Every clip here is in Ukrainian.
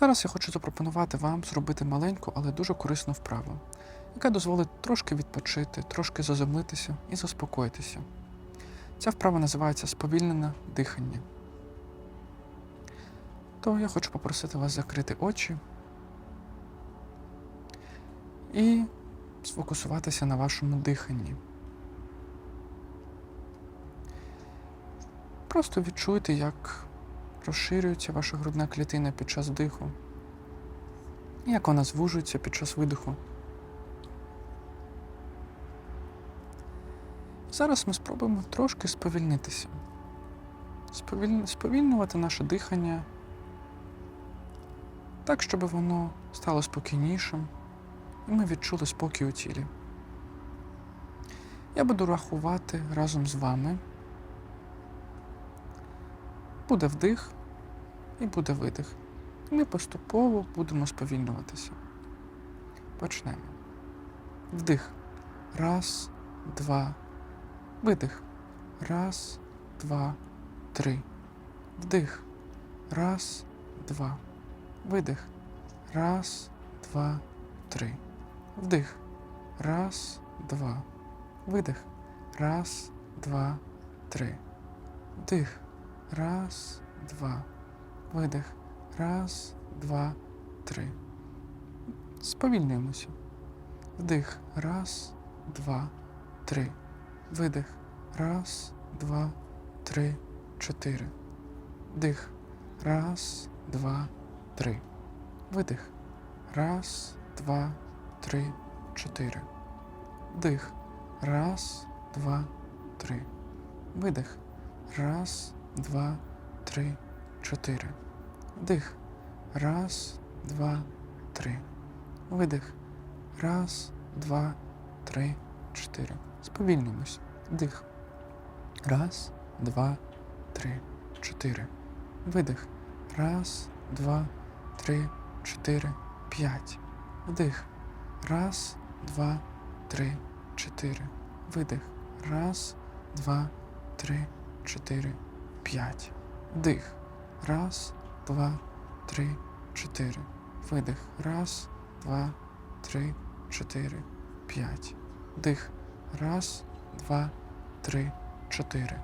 Зараз я хочу запропонувати вам зробити маленьку, але дуже корисну вправу, яка дозволить трошки відпочити, трошки заземлитися і заспокоїтися. Ця вправа називається сповільнене дихання. То я хочу попросити вас закрити очі і сфокусуватися на вашому диханні. Просто відчуйте, як розширюється ваша грудна клітина під час вдиху, і як вона звужується під час видиху. Зараз ми спробуємо трошки сповільнитися, Сповіль... сповільнювати наше дихання так, щоб воно стало спокійнішим, і ми відчули спокій у тілі. Я буду рахувати разом з вами. Буде вдих і буде видих. Ми поступово будемо сповільнюватися. Почнемо. Вдих. Раз, два. Видих. Раз, два, три. Вдих. Раз, два. Видих. Раз, два, три. Вдих. Раз, два. Видих. Раз, два, три. Вдих. Раз, два. Видих. Раз, два, три. Сповільнюємося. Вдих. Раз, два, три. Видих. Раз, два, три, чотири. Вдих. Раз, два, три. Видих. Раз, два, три, чотири. Вдих. Раз, два, три. Видих. Раз, два, три, чотири. Вдих. Раз, два, три. Видих. Раз, два, три, чотири. Сповільнюємось. Вдих. Раз, два, три, чотири. Видих. Раз, два, три, чотири, п'ять. Вдих. Раз, два, три, чотири. Видих. Раз, два, три, чотири, п'ять. Вдих. Раз, два, три, чотири. Видих. Раз, два, три, чотири, п'ять. Вдих. Раз, два, три, чотири.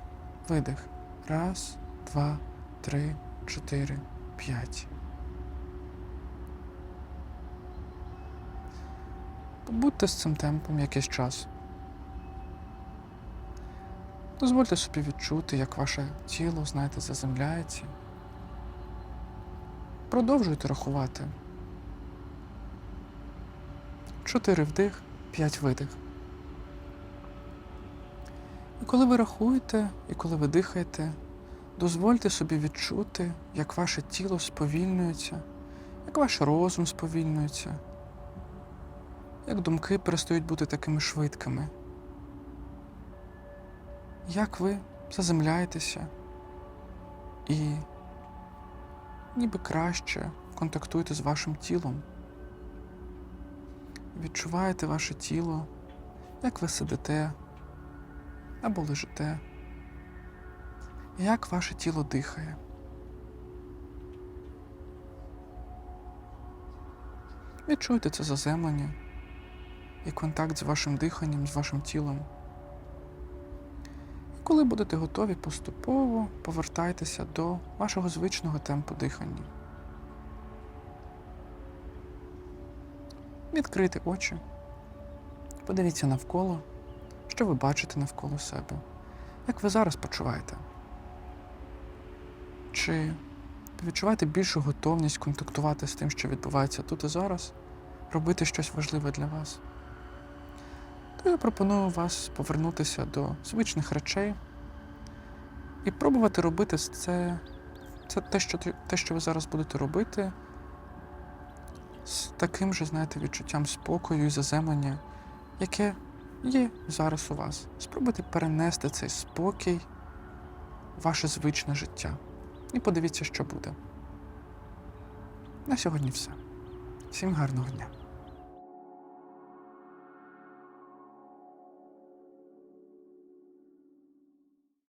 Видих. Раз, два, три, чотири, п'ять. Побудьте з цим темпом якийсь час. Дозвольте собі відчути, як ваше тіло, знаєте, заземляється. Продовжуйте рахувати. Чотири вдих, п'ять видих. І коли ви рахуєте, і коли ви дихаєте, дозвольте собі відчути, як ваше тіло сповільнюється, як ваш розум сповільнюється, як думки перестають бути такими швидкими. Як ви заземляєтеся і ніби краще контактуєте з вашим тілом. Відчуваєте ваше тіло, як ви сидите або лежите, як ваше тіло дихає. Відчуйте це заземлення і контакт з вашим диханням, з вашим тілом. Коли будете готові, поступово повертайтеся до вашого звичного темпу дихання. Відкрийте очі, подивіться навколо, що ви бачите навколо себе. Як ви зараз почуваєте? Чи відчуваєте більшу готовність контактувати з тим, що відбувається тут і зараз, робити щось важливе для вас? То я пропоную вас повернутися до звичних речей і пробувати робити це, це те, що, те, що ви зараз будете робити, з таким же, знаєте, відчуттям спокою і заземлення, яке є зараз у вас. Спробуйте перенести цей спокій в ваше звичне життя. І подивіться, що буде. На сьогодні все. Всім гарного дня!